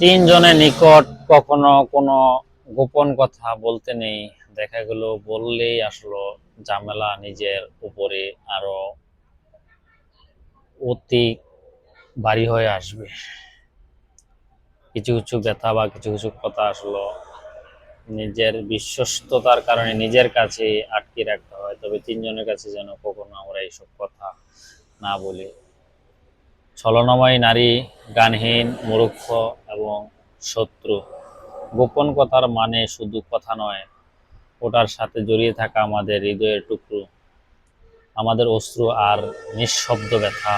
তিনজনের নিকট কখনো কোনো গোপন কথা বলতে নেই। দেখা গেল বললেই আসলো ঝামেলা নিজের উপরে আরও অতি ভারী হয়ে আসবে। কিছু কিছু ব্যথা বা কিছু কিছু কথা আসলো নিজের বিশ্বস্ততার কারণে নিজের কাছে আটকে রাখতে হয়, তবে তিনজনের কাছে যেন কখনো আমরা এইসব কথা না বলি। ছলনাময়ী নারী, গানহীন, মূর্খ এবং শত্রু। গোপন কথার মানে শুধু কথা নয়, ওটার সাথে জড়িয়ে থাকা আমাদের হৃদয়ের টুকরো, আমাদের অশ্রু আর নিঃশব্দ ব্যথা।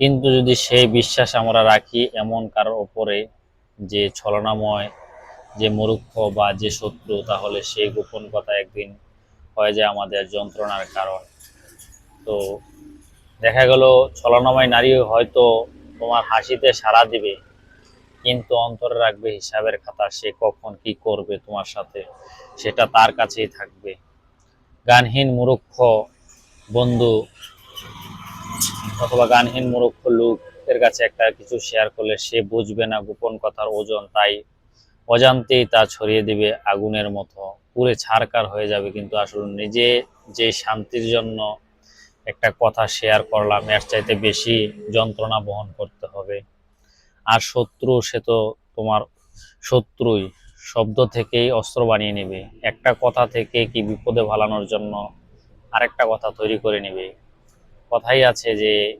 কিন্তু যদি সেই বিশ্বাস আমরা রাখি এমন কারোর ওপরে যে ছলনাময়, যে মরুক্ষ বা যে শত্রু, তাহলে সেই গোপন কথা একদিন হয়ে যায় আমাদের যন্ত্রণার কারণ। তো দেখা গেল, ছলনাময় নারী হয়তো তোমার হাসিতে সাড়া দিবে, কিন্তু অন্তরে রাখবে হিসাবের খাতা, সে কখন কি করবে তোমার সাথে, সেটা তার কাছেই থাকবে। গানহীন মূর্খ বন্ধু অথবা গানহীন মূর্খ লোকের কাছে একটা কিছু শেয়ার করলে সে বুঝবে না গোপন কথার ওজন, তাই অজান্তেই তা ছড়িয়ে দিবে আগুনের মতো। পুরে ছারকার হয়ে যাবে কিন্তু আসলে নিজে যে শান্তির জন্য একটা কথা শেয়ার করলাম, এর চাইতে বেশি যন্ত্রণা বহন করতে হবে। আর শত্রু, সে তো তোমার শত্রুই। শব্দ থেকেই অস্ত্র বানিয়ে নেবে। একটা কথা থেকে কি বিপদে ভালানোর জন্য আরেকটা কথা তৈরি করে নেবে। কথাই আছে যে,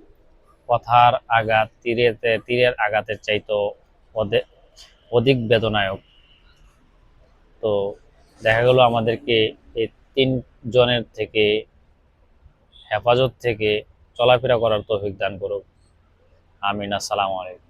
কথার আঘাত তীরেতে, তীরের আঘাতের চাইতো অধে- অধিক বেদনায়ক। তো দেখা গেল আমাদেরকে এই তিন জনের থেকে হেফাজত থেকে চলাফেরা করার তৌফিক দান করুক। আমিন আসসালামু আলাইকুম।